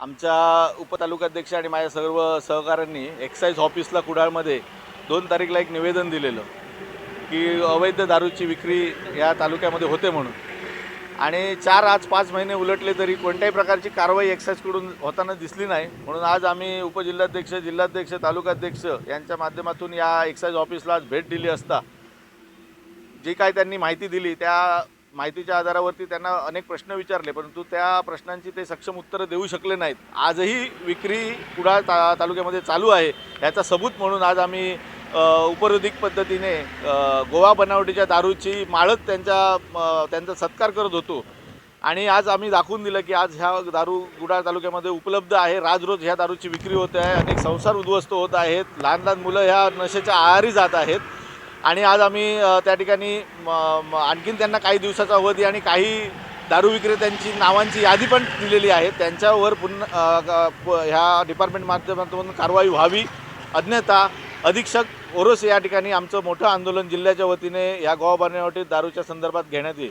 आमच्या उपतालुकाध्यक्ष आणि माझ्या सर्व सहकाऱ्यांनी एक्साईज ऑफिसला कुडाळमध्ये दोन तारीखला एक निवेदन दिलेलं की अवैध दारूची विक्री या तालुक्यामध्ये होते म्हणून. आणि चार आज पाच महिने उलटले तरी कोणत्याही प्रकारची कारवाई एक्साईजकडून होताना दिसली नाही. म्हणून आज आम्ही उपजिल्हाध्यक्ष जिल्हाध्यक्ष तालुकाध्यक्ष यांच्या माध्यमातून या एक्साईज ऑफिसला आज भेट दिली असता. जी काय त्यांनी माहिती दिली त्या माहितीच्या आधारावरती त्यांना अनेक प्रश्न विचारले परंतु त्या प्रश्नांची ते सक्षम उत्तरं देऊ शकले नाहीत. आजही विक्री कुडाळ ता तालुक्यामध्ये चालू आहे. याचा सबूत म्हणून आज आम्ही उपरोधिक पद्धतीने गोवा बनावटीच्या दारूची माळत त्यांच्या त्यांचा सत्कार करत होतो. आणि आज आम्ही दाखवून दिलं की आज ह्या दारू गुडाळ तालुक्यामध्ये उपलब्ध आहे. राज रोज ह्या दारूची विक्री होते आहे. अनेक संसार उद्ध्वस्त होत आहेत. लहान लहान मुलं ह्या नशेच्या आहारी जात आहेत. आणि आज आम्ही त्या ठिकाणी आणखीन त्यांना काही दिवसाचा अवधी आणि काही दारू विक्रेत्यांची नावांची यादी पण दिलेली आहे. त्यांच्यावर पुन्हा ह्या डिपार्टमेंट माध्यमातून कारवाई व्हावी. अज्ञता अधीक्षक ओरोस या ठिकाणी आमचं मोठं आंदोलन जिल्ह्याच्या वतीने या गोवा बनावटी दारूच्या संदर्भात घेण्यात येईल.